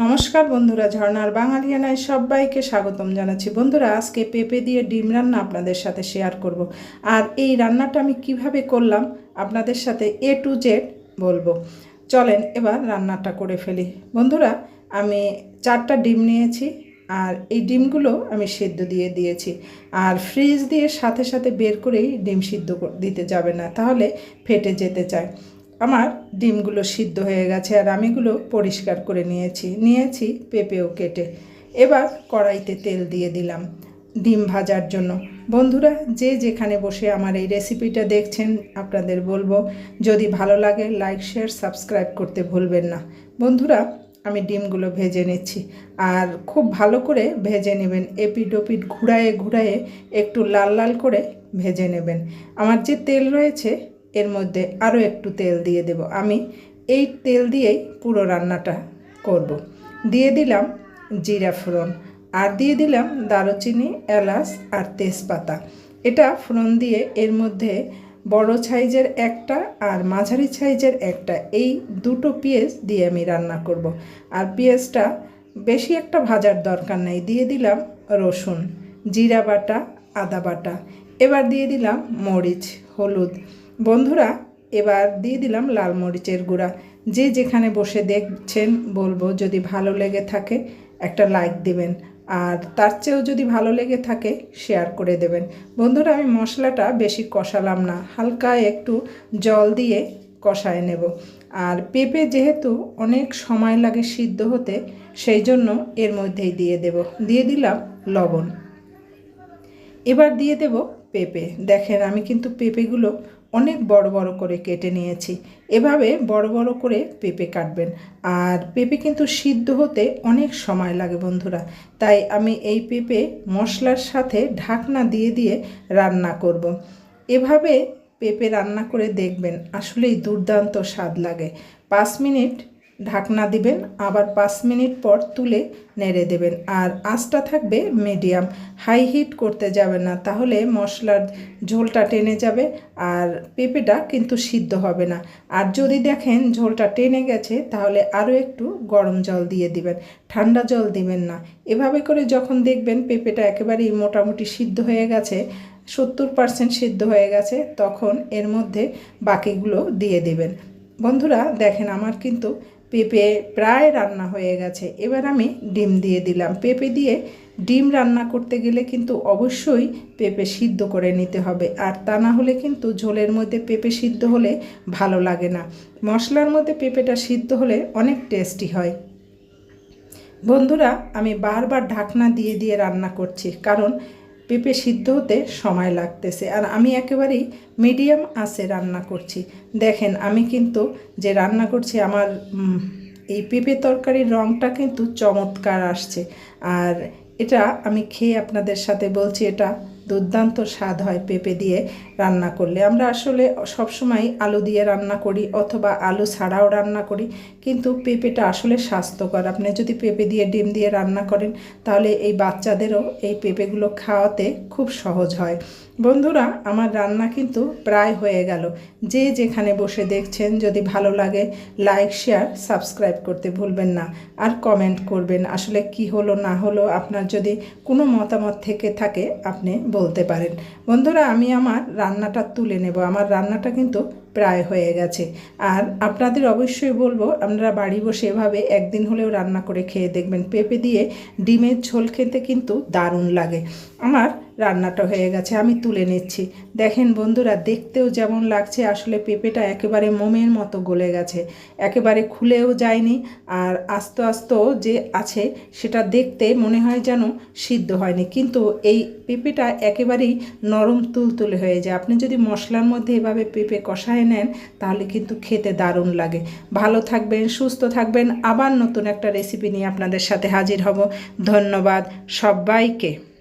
নমস্কার বন্ধুরা, ঝর্ণার বাঙালিয়ানায় সবাইকে স্বাগতম জানাচ্ছি। বন্ধুরা, আজকে পেঁপে দিয়ে ডিম রান্না আপনাদের সাথে শেয়ার করব। আর এই রান্নাটা আমি কীভাবে করলাম আপনাদের সাথে এ টু জেড বলব। চলেন এবার রান্নাটা করে ফেলি। বন্ধুরা, আমি চারটা ডিম নিয়েছি আর এই ডিমগুলো আমি সেদ্ধ দিয়ে দিয়েছি। আর ফ্রিজ দিয়ে সাথে সাথে বের করেই ডিম সিদ্ধ দিতে যাবে না, তাহলে ফেটে যেতে চায়। আমার ডিমগুলো সিদ্ধ হয়ে গেছে আর আমিগুলো পরিষ্কার করে নিয়েছি। নিয়েছি পেঁপেও কেটে। এবার কড়াইতে তেল দিয়ে দিলাম ডিম ভাজার জন্য। বন্ধুরা, যে যেখানে বসে আমার এই রেসিপিটা দেখছেন, আপনাদের বলব, যদি ভালো লাগে, লাইক, শেয়ার, সাবস্ক্রাইব করতে ভুলবেন না। বন্ধুরা, আমি ডিমগুলো ভেজে নিচ্ছি। আর খুব ভালো করে ভেজে নেবেন এপিড ওপিড ঘুরায়ে ঘুরায়ে একটু লাল লাল করে ভেজে নেবেন। আমার যে তেল রয়েছে এর মধ্যে আরও একটু তেল দিয়ে দেব। আমি এই তেল দিয়েই পুরো রান্নাটা করব। দিয়ে দিলাম জিরা ফোড়ন আর দিয়ে দিলাম দারুচিনি, এলাচ আর তেজপাতা। এটা ফোড়ন দিয়ে এর মধ্যে বড় সাইজের একটা আর মাঝারি সাইজের একটা এই দুটো পেঁয়াজ দিয়ে আমি রান্না করব। আর পেঁয়াজটা বেশি একটা ভাজার দরকার নেই। দিয়ে দিলাম রসুন, জিরা বাটা, আদা বাটা। এবার দিয়ে দিলাম মরিচ, হলুদ। বন্ধুরা, এবার দিয়ে দিলাম লাল মরিচের গুঁড়া। যে যেখানে বসে দেখছেন, বলব যদি ভালো লেগে থাকে, একটা লাইক দিবেন। আর তার চেয়েও যদি ভালো লেগে থাকে, শেয়ার করে দেবেন। বন্ধুরা, আমি মশলাটা বেশি কষালাম না, হালকা একটু জল দিয়ে কষায় নেব। আর পেঁপে যেহেতু অনেক সময় লাগে সিদ্ধ হতে, সেই জন্য এর মধ্যেই দিয়ে দেব। দিয়ে দিলাম লবণ। এবার দিয়ে দেব পেঁপে। দেখেন, আমি কিন্তু পেঁপেগুলো অনেক বড় বড় করে কেটে নিয়েছি। এভাবে বড় বড় করে পেঁপে কাটবেন। আর পেঁপে কিন্তু সিদ্ধ হতে অনেক সময় লাগে বন্ধুরা। তাই আমি এই পেঁপে মশলার সাথে ঢাকনা দিয়ে দিয়ে রান্না করব। এভাবে পেঁপে রান্না করে দেখবেন আসলেই দুর্দান্ত স্বাদ লাগে। পাঁচ মিনিট ঢাকনা দিবেন, আবার পাঁচ মিনিট পর তুলে নেড়ে দেবেন। আর আঁচটা থাকবে মিডিয়াম। হাই হিট করতে যাবে না, তাহলে মশলার ঝোলটা টেনে যাবে আর পেঁপেটা কিন্তু সিদ্ধ হবে না। আর যদি দেখেন ঝোলটা টেনে গেছে, তাহলে আরও একটু গরম জল দিয়ে দিবেন। ঠান্ডা জল দিবেন না। এভাবে করে যখন দেখবেন পেঁপেটা একেবারেই মোটামুটি সিদ্ধ হয়ে গেছে, সত্তর পার্সেন্ট সিদ্ধ হয়ে গেছে, তখন এর মধ্যে বাকিগুলো দিয়ে দেবেন। বন্ধুরা, দেখেন আমার কিন্তু পেঁপে প্রায় রান্না হয়ে গেছে। এবার আমি ডিম দিয়ে দিলাম। পেঁপে দিয়ে ডিম রান্না করতে গেলে কিন্তু অবশ্যই পেঁপে সিদ্ধ করে নিতে হবে। আর তা না হলে কিন্তু ঝোলের মধ্যে পেঁপে সিদ্ধ হলে ভালো লাগে না। মশলার মধ্যে পেঁপেটা সিদ্ধ হলে অনেক টেস্টি হয়। বন্ধুরা, আমি বারবার ঢাকনা দিয়ে দিয়ে রান্না করছি। কারণ পেঁপে সিদ্ধ হতে সময় লাগতেছে। আর আমি একেবারেই মিডিয়াম আঁচে রান্না করছি। দেখেন, আমি কিন্তু যে রান্না করছি, আমার এই পেঁপে তরকারির রঙটা কিন্তু চমৎকার আসছে। আর এটা আমি খেয়ে আপনাদের সাথে বলছি, এটা দুর্দান্ত স্বাদ হয় পেঁপে দিয়ে রান্না করলে। আমরা আসলে সবসময় আলু দিয়ে রান্না করি অথবা আলু ছাড়াও রান্না করি, কিন্তু পেঁপেটা আসলে স্বাস্থ্যকর। আপনি যদি পেঁপে দিয়ে ডিম দিয়ে রান্না করেন, তাহলে এই বাচ্চাদেরও এই পেঁপেগুলো খাওয়াতে খুব সহজ হয়। বন্ধুরা, আমার রান্না কিন্তু প্রায় হয়ে গেল। যে যেখানে বসে দেখছেন, যদি ভালো লাগে, লাইক, শেয়ার, সাবস্ক্রাইব করতে ভুলবেন না। আর কমেন্ট করবেন, আসলে কি হলো, না হলো, আপনার যদি কোনো মতামত থেকে থাকে, আপনি বলতে পারেন। বন্ধুরা, আমি আমার রান্নাটা তুলে নেব। আমার রান্নাটা কিন্তু প্রায় হয়ে গেছে। আর আপনাদের অবশ্যই বলব, আপনারা বাড়ি বসে এভাবে একদিন হলেও রান্না করে খেয়ে দেখবেন। পেঁপে দিয়ে ডিমের ঝোল খেতে কিন্তু দারুণ লাগে। আমার রান্নাটা হয়ে গেছে, আমি তুলে নিচ্ছি। দেখেন বন্ধুরা, দেখতেও যেমন লাগছে, আসলে পেঁপেটা একেবারে মোমের মতো গলে গেছে। একেবারে খুলেও যায়নি আর আস্তে আস্তে যে আছে, সেটা দেখতে মনে হয় যেন সিদ্ধ হয়নি। কিন্তু এই পেঁপেটা একেবারেই নরম তুলতুলে হয়ে যায়। আপনি যদি মশলার মধ্যে এভাবে পেঁপে কষায় নেন, তাহলে কিন্তু খেতে দারুণ লাগে। ভালো থাকবেন, সুস্থ থাকবেন। আবার নতুন একটা রেসিপি নিয়ে আপনাদের সাথে হাজির হব। ধন্যবাদ সবাইকে।